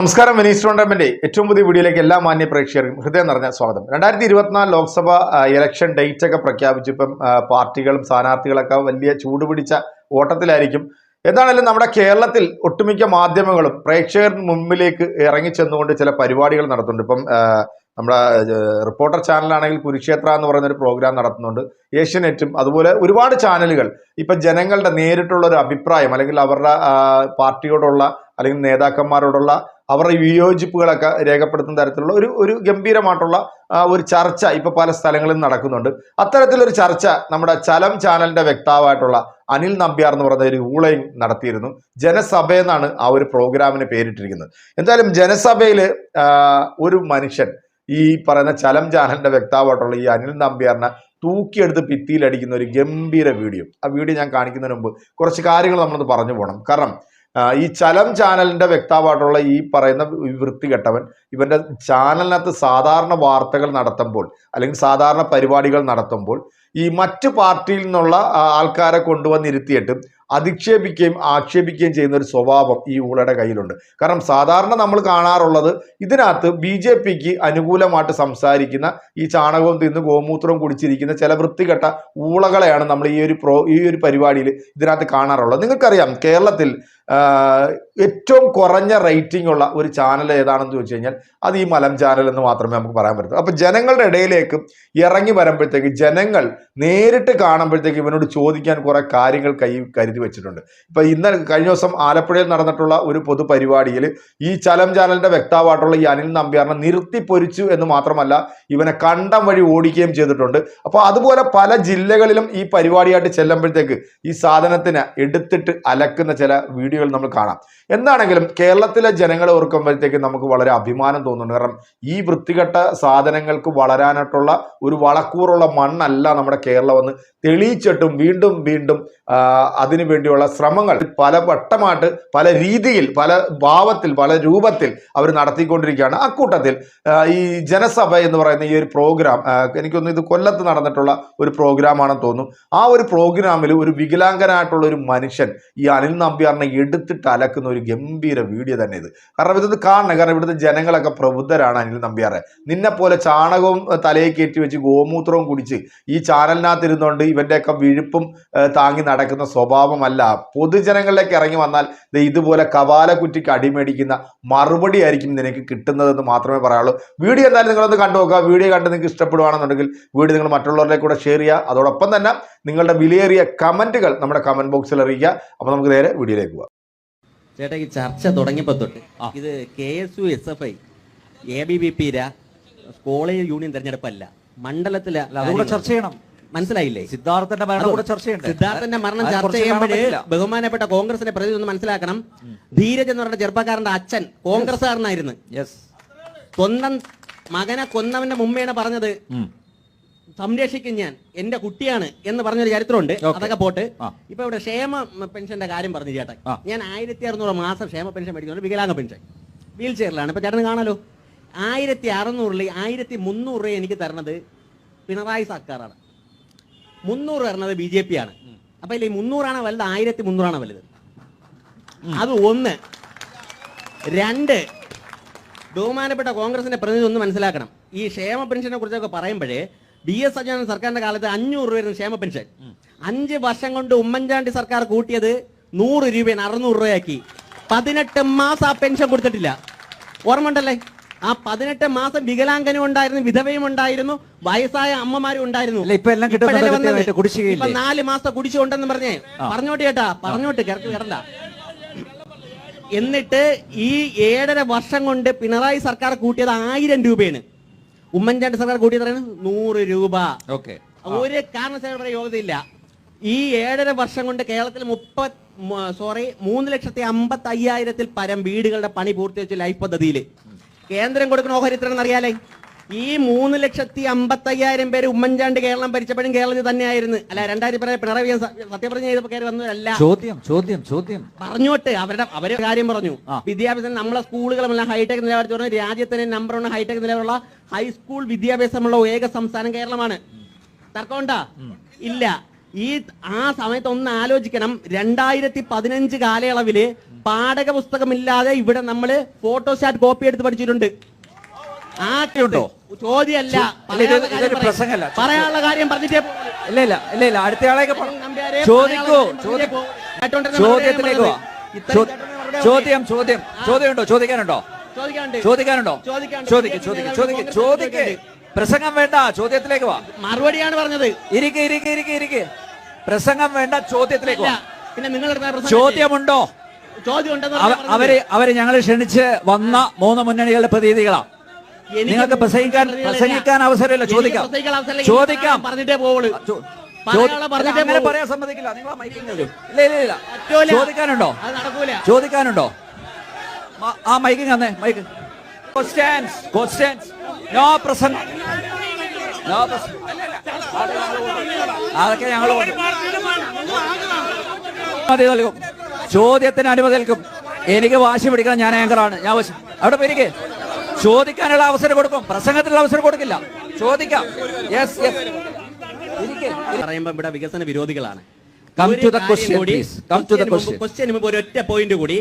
നമസ്കാരം മിനി ടോണ്ടമെന്റ് ഏറ്റവും പുതിയ വീഡിയോയിലേക്ക് എല്ലാ മാന്യ പ്രേക്ഷകർക്കും ഹൃദയം നിറഞ്ഞ സ്വാഗതം. രണ്ടായിരത്തി ഇരുപത്തിനാല് ലോക്സഭ ഇലക്ഷൻ ഡേറ്റ് ഒക്കെ പ്രഖ്യാപിച്ചു ഇപ്പം പാർട്ടികളും സ്ഥാനാർത്ഥികളൊക്കെ വലിയ ചൂടുപിടിച്ച ഓട്ടത്തിലായിരിക്കും. എന്താണെങ്കിലും നമ്മുടെ കേരളത്തിൽ ഒട്ടുമിക്ക മാധ്യമങ്ങളും പ്രേക്ഷകർ മുമ്പിലേക്ക് ഇറങ്ങിച്ചെന്നുകൊണ്ട് ചില പരിപാടികൾ നടത്തുന്നുണ്ട്. ഇപ്പം നമ്മുടെ റിപ്പോർട്ടർ ചാനലാണെങ്കിൽ കുരുക്ഷേത്ര എന്ന് പറയുന്ന ഒരു പ്രോഗ്രാം നടത്തുന്നുണ്ട് ഏഷ്യനെറ്റും അതുപോലെ ഒരുപാട് ചാനലുകൾ. ഇപ്പം ജനങ്ങളുടെ നേരിട്ടുള്ള ഒരു അഭിപ്രായം അല്ലെങ്കിൽ അവരുടെ പാർട്ടിയോടുള്ള അല്ലെങ്കിൽ നേതാക്കന്മാരോടുള്ള അവരുടെ വിയോജിപ്പുകളൊക്കെ രേഖപ്പെടുത്തുന്ന തരത്തിലുള്ള ഒരു ഒരു ഗംഭീരമായിട്ടുള്ള ഒരു ചർച്ച ഇപ്പൊ പല സ്ഥലങ്ങളിൽ നടക്കുന്നുണ്ട്. അത്തരത്തിലൊരു ചർച്ച നമ്മുടെ ചലം ചാനലിന്റെ വ്യക്താവായിട്ടുള്ള അനിൽ നമ്പ്യാർ എന്ന് പറയുന്ന ഒരു ഊളയും നടത്തിയിരുന്നു. ജനസഭ എന്നാണ് ആ ഒരു പ്രോഗ്രാമിന് പേരിട്ടിരിക്കുന്നത്. എന്തായാലും ജനസഭയിൽ ഒരു മനുഷ്യൻ ഈ പറയുന്ന ചലം ചാനലിന്റെ വ്യക്താവായിട്ടുള്ള ഈ അനിൽ നമ്പ്യാറിനെ തൂക്കിയെടുത്ത് ഭിത്തിയിലടിക്കുന്ന ഒരു ഗംഭീര വീഡിയോ. ആ വീഡിയോ ഞാൻ കാണിക്കുന്നതിന് മുമ്പ് കുറച്ച് കാര്യങ്ങൾ നമ്മളൊന്ന് പറഞ്ഞു പോകണം. കാരണം ഈ ചലം ചാനലിന്റെ വ്യക്താവായിട്ടുള്ള ഈ പറയുന്ന വൃത്തികെട്ടവൻ ഇവന്റെ ചാനലിനകത്ത് സാധാരണ വാർത്തകൾ നടത്തുമ്പോൾ അല്ലെങ്കിൽ സാധാരണ പരിപാടികൾ നടത്തുമ്പോൾ ഈ മറ്റ് പാർട്ടിയിൽ നിന്നുള്ള ആൾക്കാരെ കൊണ്ടുവന്നിരുത്തിയിട്ട് അധിക്ഷേപിക്കുകയും ആക്ഷേപിക്കുകയും ചെയ്യുന്ന ഒരു സ്വഭാവം ഈ ഊളയുടെ കയ്യിലുണ്ട്. കാരണം സാധാരണ നമ്മൾ കാണാറുള്ളത് ഇതിനകത്ത് ബി ജെ പിക്ക് അനുകൂലമായിട്ട് സംസാരിക്കുന്ന ഈ ചാണകവും തിന്ന് ഗോമൂത്രവും കുടിച്ചിരിക്കുന്ന ചില വൃത്തികെട്ട ഊളകളെയാണ് നമ്മൾ ഈ ഒരു പ്രോ ഈ ഒരു പരിപാടിയിൽ ഇതിനകത്ത് കാണാറുള്ളത്. നിങ്ങൾക്കറിയാം കേരളത്തിൽ ഏറ്റവും കുറഞ്ഞ റേറ്റിംഗ് ഉള്ള ഒരു ചാനൽ ഏതാണെന്ന് ചോദിച്ചു കഴിഞ്ഞാൽ അത് ഈ മലം ചാനൽ എന്ന് മാത്രമേ നമുക്ക് പറയാൻ പറ്റൂ അപ്പൊ ജനങ്ങളുടെ ഇടയിലേക്ക് ഇറങ്ങി വരുമ്പോഴത്തേക്ക് ജനങ്ങൾ നേരിട്ട് കാണുമ്പോഴത്തേക്ക് ഇവനോട് ചോദിക്കാൻ കുറെ കാര്യങ്ങൾ കൈ കരുതി വെച്ചിട്ടുണ്ട്. ഇപ്പൊ ഇന്ന് കഴിഞ്ഞ ദിവസം ആലപ്പുഴയിൽ നടന്നിട്ടുള്ള ഒരു പൊതുപരിപാടിയിൽ ഈ ചലം ചാനലിന്റെ വ്യക്താവായിട്ടുള്ള ഈ അനിൽ നമ്പ്യാറിനെ നിർത്തി പൊരിച്ചു എന്ന് മാത്രമല്ല ഇവനെ കണ്ടം വഴി ഓടിക്കുകയും ചെയ്തിട്ടുണ്ട്. അപ്പോൾ അതുപോലെ പല ജില്ലകളിലും ഈ പരിപാടിയായിട്ട് ചെല്ലുമ്പോഴത്തേക്ക് ഈ സാധനത്തിന് എടുത്തിട്ട് അലക്കുന്ന ചില വീഡിയോകൾ നമ്മൾ കാണാം. എന്താണെങ്കിലും കേരളത്തിലെ ജനങ്ങളെ ഓർക്കുമ്പോഴത്തേക്ക് നമുക്ക് വളരെ അഭിമാനം തോന്നുന്നു. കാരണം ഈ വൃത്തികെട്ട സാധനങ്ങൾക്ക് വളരാനായിട്ടുള്ള ഒരു വളക്കൂറുള്ള മണ്ണല്ല നമ്മുടെ കേരളം എന്ന് തെളിയിച്ചിട്ടും വീണ്ടും വീണ്ടും അതിനു വേണ്ടിയുള്ള ശ്രമങ്ങൾ പല വട്ടമായിട്ട് പല രീതിയിൽ പല ഭാവത്തിൽ പല രൂപത്തിൽ അവർ നടത്തിക്കൊണ്ടിരിക്കുകയാണ്. അക്കൂട്ടത്തിൽ ഈ ജനസഭ എന്ന് പറയുന്ന ഈ ഒരു പ്രോഗ്രാം എനിക്കൊന്ന് ഇത് കൊല്ലത്ത് നടന്നിട്ടുള്ള ഒരു പ്രോഗ്രാം ആണെന്ന് തോന്നുന്നു. ആ ഒരു പ്രോഗ്രാമിൽ ഒരു വികലാംഗനായിട്ടുള്ള ഒരു മനുഷ്യൻ ഈ അനിൽ നമ്പ്യാറിനെ എടുത്തിട്ട് അലക്കുന്ന ഒരു ഗംഭീര വീഡിയോ തന്നെ ഇത്. കാരണം ഇതൊന്ന് കാണണം. കാരണം ഇവിടുത്തെ ജനങ്ങളൊക്കെ പ്രബുദ്ധരാണ് അനിൽ നമ്പ്യാറെ നിന്നെ പോലെ ചാണകവും തലയെ കയറ്റി വെച്ച് ഗോമൂത്രവും കുടിച്ച് ഈ ചാനലിനകത്ത് ഇരുന്നുകൊണ്ട് ഇവന്റെയൊക്കെ വിഴുപ്പും താങ്ങി നടക്കുന്ന സ്വഭാവമല്ല. പൊതുജനങ്ങളിലേക്ക് ഇറങ്ങി വന്നാൽ ഇതുപോലെ കപാലക്കുറ്റിക്ക് അടിമേടിക്കുന്ന മറുപടി ആയിരിക്കും നിനക്ക് കിട്ടുന്നതെന്ന് മാത്രമേ പറയാനുള്ളൂ വീഡിയോ എന്തായാലും നിങ്ങളൊന്ന് കണ്ടു നോക്കുക. വീഡിയോ കണ്ട് നിങ്ങൾക്ക് ഇഷ്ടപ്പെടുവാണെന്നുണ്ടെങ്കിൽ വീഡിയോ നിങ്ങൾ മറ്റുള്ളവരിലേക്ക് കൂടെ ഷെയർ ചെയ്യുക. അതോടൊപ്പം തന്നെ നിങ്ങളുടെ വിലയേറിയ കമന്റുകൾ നമ്മുടെ കമന്റ് ബോക്സിൽ അറിയിക്കുക. അപ്പോൾ നമുക്ക് നേരെ വീഡിയോയിലേക്ക് പോകാം ചേട്ടാ ഈ ചർച്ച തുടങ്ങിയപ്പോ തൊട്ട് ഇത് K S U S F I A B B P college union തെരഞ്ഞെടുപ്പല്ല മണ്ഡലത്തിലെ അതുകൂടെ ചർച്ച ചെയ്യണം. മനസ്സിലായില്ലേ? സിദ്ധാർത്ഥന്റെ മരണം കൂടെ ചർച്ച സിദ്ധാർത്ഥന്റെ മരണം ചർച്ച ചെയ്യുമ്പോൾ ബഹുമാനപ്പെട്ട കോൺഗ്രസിന്റെ പ്രതി ഒന്ന് മനസ്സിലാക്കണം. ധീരജ് എന്ന് പറഞ്ഞ ചെറുപ്പക്കാരന്റെ അച്ഛൻ കോൺഗ്രസ്സുകാരനായിരുന്നു. യെസ് സ്വന്തം മകനെ കൊന്നവന്റെ മുമ്മയാണ് പറഞ്ഞത്. സംരക്ഷിക്കും ഞാൻ. എന്റെ കുട്ടിയാണ് എന്ന് പറഞ്ഞൊരു ചരിത്രമുണ്ട്. അതൊക്കെ പോട്ട്. ഇപ്പൊ ഇവിടെ ക്ഷേമ പെൻഷന്റെ കാര്യം പറഞ്ഞു ചേട്ടൻ ഞാൻ ആയിരത്തി അറുന്നൂറ് മാസം ക്ഷേമ പെൻഷൻ മേടിക്കുന്നുണ്ട്. വികലാംഗ പെൻഷൻ. വീൽ ചെയറിലാണ് ഇപ്പൊ ചേട്ടന് കാണാലോ. ആയിരത്തി അറുന്നൂറിൽ ആയിരത്തി മുന്നൂറ് രൂപ എനിക്ക് തരണത് പിണറായി സർക്കാരാണ്. മുന്നൂറ് തരണത് ബി ജെ പി ആണ് അപ്പൊ ഇല്ല ഈ മുന്നൂറാണ് വലുത്? ആയിരത്തി മുന്നൂറാണ് വലുത് അത് ഒന്ന്. രണ്ട്. ബഹുമാനപ്പെട്ട കോൺഗ്രസിന്റെ പ്രതിനിധി ഒന്ന് മനസ്സിലാക്കണം. ഈ ക്ഷേമ പെൻഷനെ കുറിച്ചൊക്കെ പറയുമ്പോഴേ ബി എസ് അജയൻ സർക്കാരിന്റെ കാലത്ത് അഞ്ഞൂറ് രൂപയായിരുന്നു ക്ഷേമ പെൻഷൻ. അഞ്ച് വർഷം കൊണ്ട് ഉമ്മൻചാണ്ടി സർക്കാർ കൂട്ടിയത് നൂറ് രൂപയാണ് അറുന്നൂറ് രൂപയാക്കി. പതിനെട്ട് മാസം ആ പെൻഷൻ കൊടുത്തിട്ടില്ല. ഓർമ്മ ഉണ്ടല്ലേ? ആ പതിനെട്ട് മാസം വികലാംഗനും ഉണ്ടായിരുന്നു വിധവയും ഉണ്ടായിരുന്നു വയസ്സായ അമ്മമാരും ഉണ്ടായിരുന്നു. ഇപ്പൊ നാല് മാസം കുടിശ്ശിക ഉണ്ടെന്ന് പറഞ്ഞേ. പറഞ്ഞോട്ട് കേട്ടാ പറഞ്ഞോട്ട് കിടക്ക് കിടണ്ട എന്നിട്ട് ഈ ഏഴര വർഷം കൊണ്ട് പിണറായി സർക്കാർ കൂട്ടിയത് ആയിരം രൂപയാണ്. ഉമ്മൻചാണ്ടി സർക്കാർ കൂട്ടി പറയുന്നത് നൂറ് രൂപ. ഓക്കെ. ഒരു കാരണവശാലും പറയാൻ യോഗ്യതയില്ല. ഈ ഏഴര വർഷം കൊണ്ട് കേരളത്തിൽ മുപ്പത് സോറി മൂന്ന് ലക്ഷത്തി അമ്പത്തി അയ്യായിരത്തിൽ പരം വീടുകളുടെ പണി പൂർത്തീകരിച്ചു ലൈഫ് പദ്ധതിയിൽ കേന്ദ്രം കൊടുക്കുന്ന ഓഹരി എത്രയാണെന്ന് അറിയാലേ ഈ മൂന്ന് ലക്ഷത്തി അമ്പത്തയ്യായിരം പേര് ഉമ്മൻചാണ്ടി കേരളം ഭരിച്ചപ്പോഴും കേരളത്തിൽ തന്നെയായിരുന്നു. അല്ല രണ്ടായിരത്തി പതിനാറ് പിണറായി വിജയൻ സത്യപ്രതിജ്ഞ ചെയ്തപ്പോൾ കയറി വന്നതല്ല ചോദ്യം ചോദ്യം ചോദ്യം. പറഞ്ഞോട്ട് അവരുടെ അവരെ കാര്യം പറഞ്ഞു. വിദ്യാഭ്യാസം നമ്മളെ സ്കൂളുകളെല്ലാം ഹൈടെക് നിലവാരത്തിൽ പറഞ്ഞു രാജ്യത്തിന് നമ്പർ വൺ ഹൈടെക് നിലവാരമുള്ള ഹൈസ്കൂൾ വിദ്യാഭ്യാസമുള്ള ഏക സംസ്ഥാനം കേരളമാണ്. തർക്കമുണ്ടാ ഇല്ല. ഈ ആ സമയത്ത് ഒന്ന് ആലോചിക്കണം. രണ്ടായിരത്തി പതിനഞ്ച് കാലയളവിൽ പാഠക പുസ്തകമില്ലാതെ ഇവിടെ നമ്മൾ ഫോട്ടോസ്റ്റാറ്റ് കോപ്പി എടുത്ത് പഠിച്ചിട്ടുണ്ട്. ആ ഉണ്ടോ? ചോദ്യമല്ല പ്രസംഗമല്ല. പറയാനുള്ള കാര്യം പറഞ്ഞിട്ടേ ഇല്ല ഇല്ല ഇല്ല ഇല്ല. അടുത്ത ആളേക്ക് പോ- നമ്പ്യാരെ, ചോദിക്കൂ ചോദ്യത്തിലേക്ക് ചോദ്യം ചോദ്യം. ചോദ്യമുണ്ടോ? ചോദിക്കാനുണ്ടോ? ചോദിക്കാനുണ്ട്. ചോദിക്ക് ചോദിക്ക് ചോദിക്ക്. ചോദിക്ക്. പ്രസംഗം വേണ്ട ചോദ്യത്തിലേക്ക് വാ. മറുപടിയാണ് പറഞ്ഞത്. ഇരിക്കെ ഇരിക്കെ ഇരിക്കെ ഇരിക്കെ. പ്രസംഗം വേണ്ട ചോദ്യത്തിലേക്ക്. വാ. പിന്നെ നിങ്ങൾ ചോദ്യമുണ്ടോ? ചോദ്യം അവർ അവർ ഞങ്ങൾ ക്ഷണിച്ച് വന്ന മൂന്ന് മുന്നണികളുടെ പ്രതിനിധികളാ എനിക്ക് നിങ്ങൾക്ക് പ്രസംഗിക്കാൻ. പ്രസംഗിക്കാൻ അവസരമില്ല. ചോദിക്കാം. ചോദിക്കാം. പറഞ്ഞിട്ടേ പോവുള്ളൂ. അങ്ങനെ പറയാൻ സമ്മതിക്കില്ല. നിങ്ങൾ ഇല്ല ഇല്ല ഇല്ല. ചോദിക്കാനുണ്ടോ? ചോദിക്കാനുണ്ടോ? ആ മൈക്ക് തന്നെ mic. Questions questions no present no present അതൊക്കെ ഞങ്ങൾ അനുമതി നൽകും ചോദ്യത്തിന് അനുമതി നൽകും. എനിക്ക് വാശി പിടിക്കണം. ഞാൻ ആങ്കറാണ് ഞാൻ അവിടെ പേരിക്ക് ചോദിക്കാനുള്ള അവസരം കൊടുക്കും. പ്രസംഗത്തിനുള്ള അവസരം കൊടുക്കില്ല. ചോദിക്കാം. യെസ് യെസ് പറയുമ്പോ ഇവിടെ വികസന വിരോധികളാണ്. Come to the question please come to the question മുമ്പ് പോയിന്റ് കൂടി.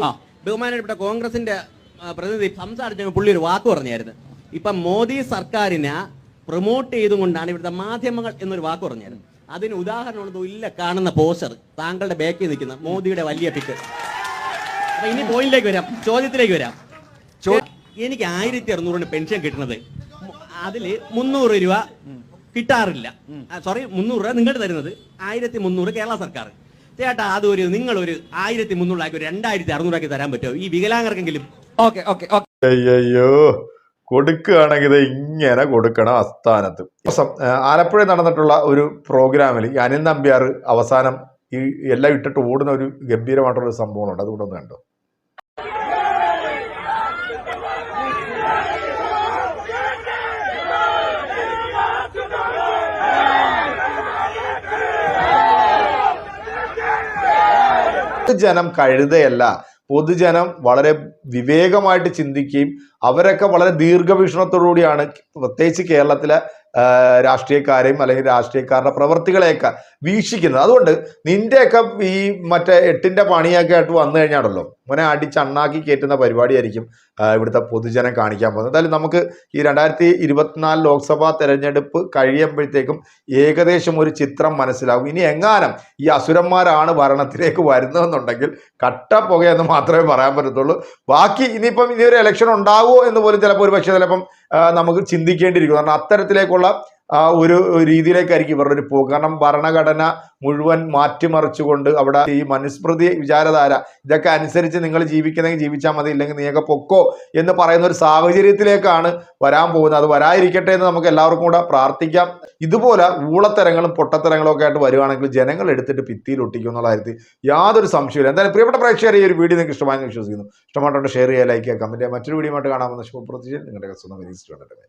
ബഹുമാനപ്പെട്ട കോൺഗ്രസിന്റെ പ്രതിനിധി സംസാരിച്ച പുള്ളി ഒരു വാക്ക് പറഞ്ഞായിരുന്നു. ഇപ്പൊ മോദി സർക്കാരിനെ പ്രൊമോട്ട് ചെയ്തുകൊണ്ടാണ് ഇവിടുത്തെ മാധ്യമങ്ങൾ എന്നൊരു വാക്ക് പറഞ്ഞായിരുന്നു. അതിന് ഉദാഹരണമുള്ളത് ഇല്ല കാണുന്ന പോസ്റ്റർ താങ്കളുടെ ബാക്കിൽ നിൽക്കുന്ന മോദിയുടെ വലിയ പിക്ക് അപ്പൊ ഇനി പോയിന്റിലേക്ക് വരാം. ചോദ്യത്തിലേക്ക് വരാം. എനിക്ക് ആയിരത്തി അറുന്നൂറിന് പെൻഷൻ കിട്ടുന്നത് അതിൽ മുന്നൂറ് രൂപ കിട്ടാറില്ല. സോറി മുന്നൂറ് രൂപ നിങ്ങൾ തരുന്നത് ആയിരത്തി മുന്നൂറ് കേരള സർക്കാർ. ചേട്ടാ അതൊരു നിങ്ങളൊരു ആയിരത്തി മുന്നൂറാക്കി ഒരു രണ്ടായിരത്തി അറുന്നൂറാക്കി തരാൻ പറ്റുമോ? ഈ വികലാംഗർക്കെങ്കിലും? Okay okay okay. അയ്യോ കൊടുക്കുകയാണെങ്കിൽ ഇങ്ങനെ കൊടുക്കണം അസ്ഥാനത്ത് ആലപ്പുഴയിൽ നടന്നിട്ടുള്ള ഒരു പ്രോഗ്രാമിൽ ഈ അനിൽ നമ്പ്യാർ അവസാനം ഈ എല്ലാം ഇട്ടിട്ട് ഓടുന്ന ഒരു ഗംഭീരമായിട്ടുള്ള ഒരു സംഭവമുണ്ട്. അതുകൊണ്ടൊന്നും കണ്ടോ? പൊതുജനം കഴുതയല്ല. പൊതുജനം വളരെ വിവേകമായിട്ട് ചിന്തിക്കുകയും അവരൊക്കെ വളരെ ദീർഘവീക്ഷണത്തോടുകൂടിയാണ് പ്രത്യേകിച്ച് കേരളത്തിലെ രാഷ്ട്രീയക്കാരെയും അല്ലെങ്കിൽ രാഷ്ട്രീയക്കാരുടെ പ്രവർത്തികളെയൊക്കെ വീക്ഷിക്കുന്നത്. അതുകൊണ്ട് നിന്റെയൊക്കെ ഈ മറ്റേ എട്ടിന്റെ പണിയൊക്കെ ആയിട്ട് വന്നു കഴിഞ്ഞാണല്ലോ. മോനെ അടിച്ചണ്ണാക്കി കയറ്റുന്ന പരിപാടിയായിരിക്കും ഇവിടുത്തെ പൊതുജനം കാണിക്കാൻ പോകുന്നത്. എന്തായാലും നമുക്ക് ഈ രണ്ടായിരത്തി ഇരുപത്തിനാല് ലോക്സഭാ തെരഞ്ഞെടുപ്പ് കഴിയുമ്പോഴത്തേക്കും ഏകദേശം ഒരു ചിത്രം മനസ്സിലാകും. ഇനി എങ്ങാനും ഈ അസുരന്മാരാണ് ഭരണത്തിലേക്ക് വരുന്നതെന്നുണ്ടെങ്കിൽ കട്ട പുകയെന്ന് മാത്രമേ പറയാൻ പറ്റത്തുള്ളൂ. ബാക്കി ഇനിയിപ്പം ഇനി ഒരു ഇലക്ഷൻ ഉണ്ടാവുമോ എന്ന് പോലും ചിലപ്പോൾ ഒരു പക്ഷേ ചിലപ്പം നമുക്ക് ചിന്തിക്കേണ്ടിയിരിക്കുന്നു. കാരണം അത്തരത്തിലേക്കുള്ള ആ, ഒരു രീതിയിലേക്കായിരിക്കും ഇവരുടെ ഒരു പോക്ക്. കാരണം ഭരണഘടന മുഴുവൻ മാറ്റിമറിച്ചുകൊണ്ട് അവിടെ ഈ മനുസ്മൃതി വിചാരധാര ഇതൊക്കെ അനുസരിച്ച് നിങ്ങൾ ജീവിക്കുന്നെങ്കിൽ ജീവിച്ചാൽ മതി ഇല്ലെങ്കിൽ നീയൊക്കെ പൊക്കോ എന്ന് പറയുന്ന ഒരു സാഹചര്യത്തിലേക്കാണ് വരാൻ പോകുന്നത്. അത് വരാതിരിക്കട്ടെ എന്ന് നമുക്ക് എല്ലാവർക്കും കൂടെ പ്രാർത്ഥിക്കാം. ഇതുപോലെ ഊളത്തരങ്ങളും പൊട്ടത്തരങ്ങളും ഒക്കെ ആയിട്ട് വരുവാണെങ്കിൽ ജനങ്ങൾ എടുത്തിട്ട് ഭിത്തിയിൽ ഒട്ടിക്കും എന്നുള്ള യാതൊരു സംശയമില്ല എന്തായാലും പ്രിയപ്പെട്ട പ്രേക്ഷകർ ഈ ഒരു വീഡിയോ നിങ്ങൾക്ക് ഇഷ്ടമായെന്ന് വിശ്വസിക്കുന്നു. ഇഷ്ടമായിട്ടുണ്ട് ഷെയർ ചെയ്യുക ലൈക്ക് ചെയ്യുക കമന്റ് ചെയ്യുക. മറ്റൊരു വീഡിയോ ആയിട്ട് കാണാമെന്ന് ശുഭപ്രതീക്ഷ നിങ്ങളുടെ സ്വന്തം വിനീസ്